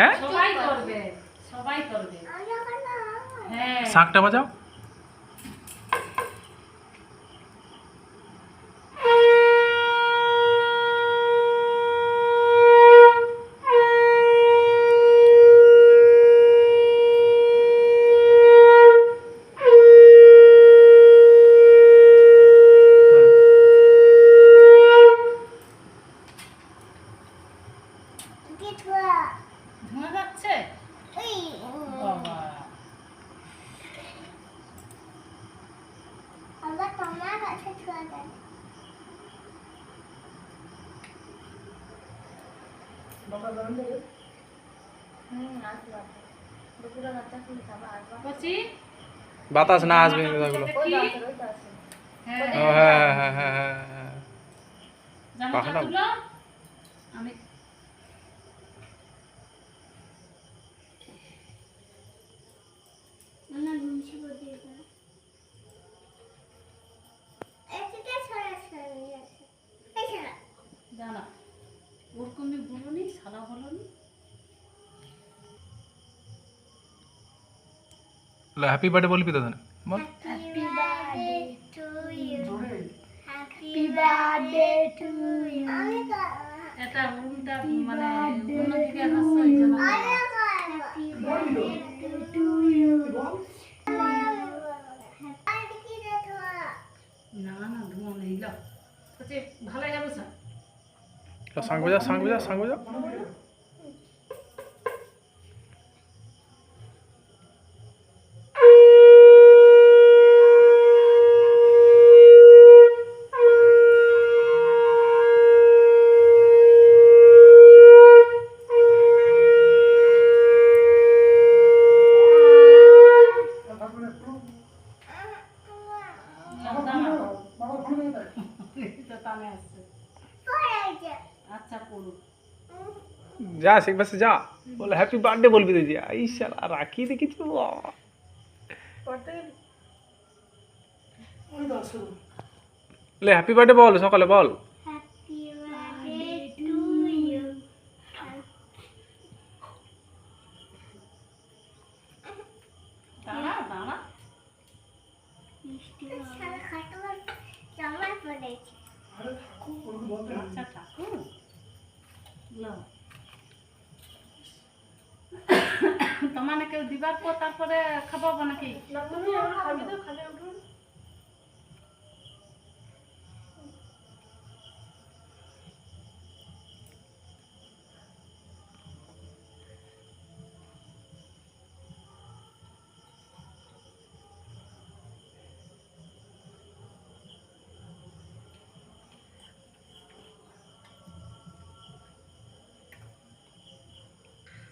হ্যাঁ? সবাই করবে। সবাই করবে। হ্যাঁ। শাঁখটা বাজাও? কচি বাতাস না আসবে কি হ্যাঁ। হ্যাঁ হ্যাঁ হ্যাঁ হ্যাঁ হ্যাপি বার্থডে বলবি তো তাহলে? বল। Happy birthday to you. Happy birthday to you. এটা উল্টা মানে অন্যদিকে হাসছে Happy birthday to you. না না ধোঁয়া নেই লো। কচি ভালো যাবে স্যার। সাং বাজা সাং বাজা সাং বাজা যা শেখ বাসে যা। বলে হ্যাপি বার্থডে বলবি তুই। যা এই শালা রাখি দেখেছি। লে হ্যাপি বার্থডে বল সকালে বল। তোমার কেউ দিবার পর তারপরে খাবাবো নাকি?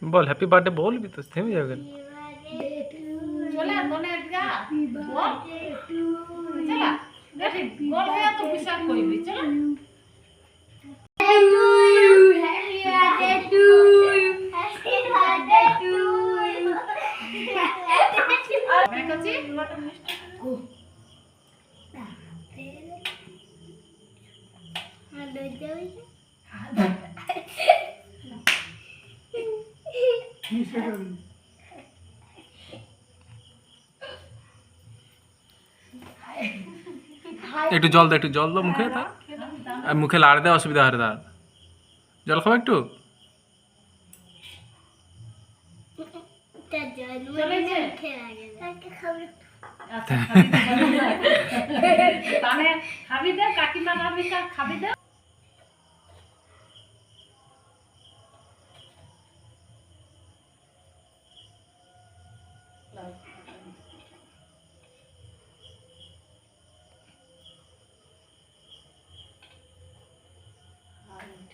বল হ্যাপি বার্থডে বলবি তো থেমে যাবে কেন? চলে একটু জল দে, একটু জল দাও মুখে, তা। আর মুখে লাড় দেওয়া অসুবিধা হয় তার জল খাব একটু? দে দে, কাকিমা খাবি দে।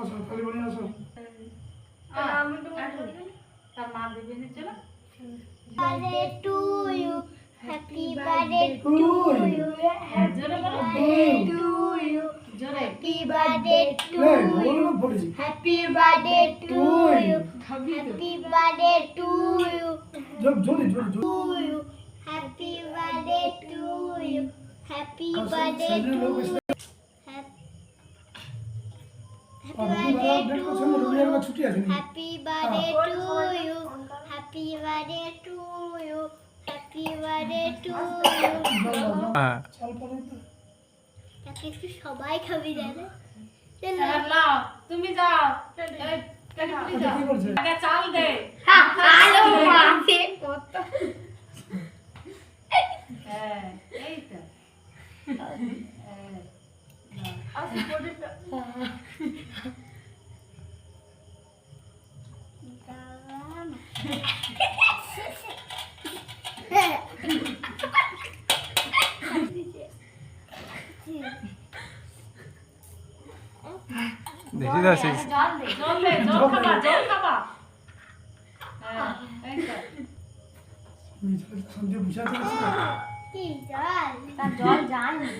আচ্ছা তাহলে বনি আসো Happy birthday to you. Happy birthday to you. Happy birthday to you. Happy birthday to you. Happy birthday to you. Happy birthday to you. Happy birthday to you birthday to you happy birthday to সবাই খাবি দাদা হ্যাঁ, তুমি যাও। চাল দে। হ্যাঁ, এই इधर से ज़ोर ले ज़ोर खबा ज़ोर खबा संजय बुझा दे কি জল তা জল জানি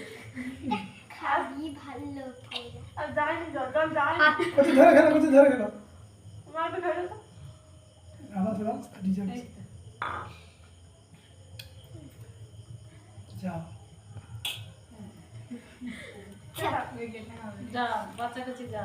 খাবি ভালো আর জানি জল জল জানি কত ধরে গেল কত ধরে গেল আমার তো ধরে গেল আলা ধরা স্টাডি যাবে যা যা বাচ্চা কাছে যা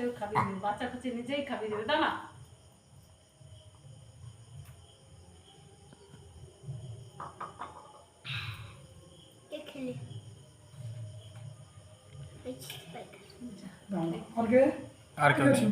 সেও খাবি দিবে বাচ্চা কাছে নিজেই খাবি দিবে তা না আর কি আছে